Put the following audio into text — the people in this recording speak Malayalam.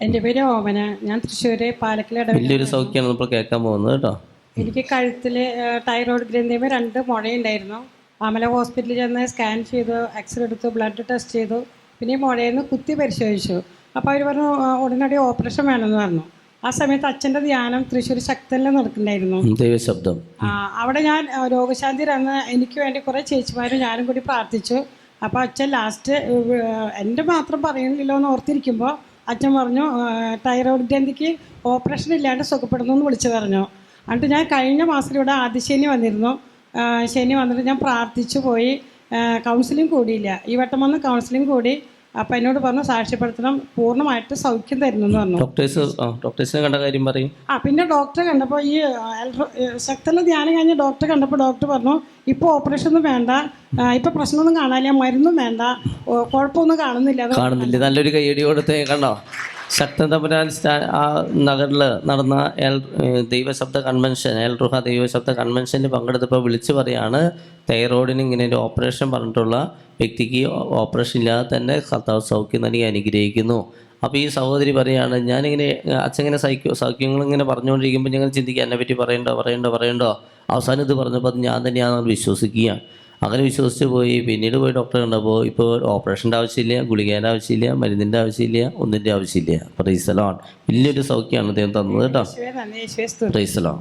എന്റെ പേര് ഓമന. ഞാൻ തൃശ്ശൂര് പാലക്കിൽ വലിയൊരു സൗഖ്യമാണ് ഇപ്പോൾ കേൾക്കാൻ പോകുന്നത് കേട്ടോ. എനിക്ക് കഴുത്തിൽ തൈറോയ്ഡ് ഗ്രന്ഥിമ രണ്ട് മുഴയുണ്ടായിരുന്നു. ആമല ഹോസ്പിറ്റലിൽ ചെന്ന് സ്കാൻ ചെയ്തു എക്സ്റേ എടുത്തു ബ്ലഡ് ടെസ്റ്റ് ചെയ്തു. പിന്നെ ഈ മുഴയിൽ നിന്ന് കുത്തി പരിശോധിച്ചു. അപ്പോൾ അവർ പറഞ്ഞു ഉടനടി ഓപ്പറേഷൻ വേണമെന്ന് പറഞ്ഞു. ആ സമയത്ത് അച്ഛന്റെ ധ്യാനം തൃശ്ശൂർ ശക്തനിൽ നടക്കുന്നുണ്ടായിരുന്നു. ദൈവശബ്ദം. ആ, അവിടെ ഞാൻ ആ, രോഗശാന്തി തന്ന എനിക്ക് വേണ്ടി കുറേ ചേച്ചിമാരും ഞാനും കൂടി പ്രാർത്ഥിച്ചു. അപ്പോൾ അച്ഛൻ ലാസ്റ്റ് എന്റെ മാത്രം പറയുന്നില്ലോ എന്ന് ഓർത്തിരിക്കുമ്പോൾ അച്ഛൻ പറഞ്ഞു തൈറോയ്ഡ് ഗ്രന്ഥിക്ക് ഓപ്പറേഷൻ ഇല്ലാണ്ട് സുഖപ്പെടുന്നു എന്ന് വിളിച്ചു പറഞ്ഞു. എന്നിട്ട് ഞാൻ കഴിഞ്ഞ മാസം ഇവിടെ ആദ്യശനി വന്നിരുന്നു. ശനി വന്നിട്ട് ഞാൻ പ്രാർത്ഥിച്ചു പോയി. കൗൺസിലിംഗ് കൂടിയില്ല. ഈ വട്ടം വന്ന് കൗൺസിലിംഗ് കൂടി. അപ്പം എന്നോട് പറഞ്ഞു സാക്ഷ്യപ്പെടുത്തണം പൂർണമായിട്ട് സൗഖ്യം തരുന്നു എന്ന് പറഞ്ഞു. ഡോക്ടേഴ്സ് ഡോക്ടേഴ്സിനെ കണ്ട കാര്യം പറയും. ആ പിന്നെ ഡോക്ടറെ കണ്ടപ്പോൾ ഈ ശക്തന ധ്യാനം കഴിഞ്ഞ ഡോക്ടറെ കണ്ടപ്പോൾ ഡോക്ടർ പറഞ്ഞു ഇപ്പോൾ ഓപ്പറേഷൻ ഒന്നും വേണ്ട ഇപ്പൊ പ്രശ്നമൊന്നും കാണാനില്ല മരുന്നും വേണ്ട കുഴപ്പമൊന്നും കാണുന്നില്ല. കാണുന്നില്ല. നല്ലൊരു കൈയടി കൊടുത്തേ കണ്ടോ? ശക്തൻ തമ്പുരാൻ ആ നഗറിൽ നടന്ന എൽ ദൈവശബ്ദ കൺവെൻഷൻ എൽ റുഹ ദൈവശബ്ദ കൺവെൻഷനിൽ പങ്കെടുത്തപ്പോൾ വിളിച്ചു പറയാണ് തൈറോയിഡിന് ഇങ്ങനെ ഒരു ഓപ്പറേഷൻ പറഞ്ഞിട്ടുള്ള വ്യക്തിക്ക് ഓപ്പറേഷൻ ഇല്ലാതെ തന്നെ കർത്താവ് സൗഖ്യം നൽകി അനുഗ്രഹിക്കുന്നു. അപ്പോൾ ഈ സഹോദരി പറയാണ് ഞാനിങ്ങനെ അച്ഛങ്ങനെ സൈക്കോ സൗഖ്യങ്ങളിങ്ങനെ പറഞ്ഞുകൊണ്ടിരിക്കുമ്പോൾ ഞങ്ങൾ ചിന്തിക്കുക എന്നെ പറ്റി പറയണ്ടോ പറയണ്ടോ പറയണ്ടോ? അവസാനം ഇത് പറഞ്ഞപ്പോൾ അത് ഞാൻ തന്നെയാണെന്ന് വിശ്വസിക്കുകയാണ്. അങ്ങനെ വിശ്വസിച്ച് പോയി. പിന്നീട് പോയി ഡോക്ടറെ കണ്ടപ്പോൾ ഇപ്പോൾ ഓപ്പറേഷന്റെ ആവശ്യമില്ല ഗുളികേന്റെ ആവശ്യമില്ല മരുന്നിന്റെ ആവശ്യമില്ല ഒന്നിന്റെ ആവശ്യമില്ല. പ്രൈസലോൺ വലിയൊരു സൗഖ്യമാണ് അദ്ദേഹം തന്നത് കേട്ടോ. പ്രൈസലോൺ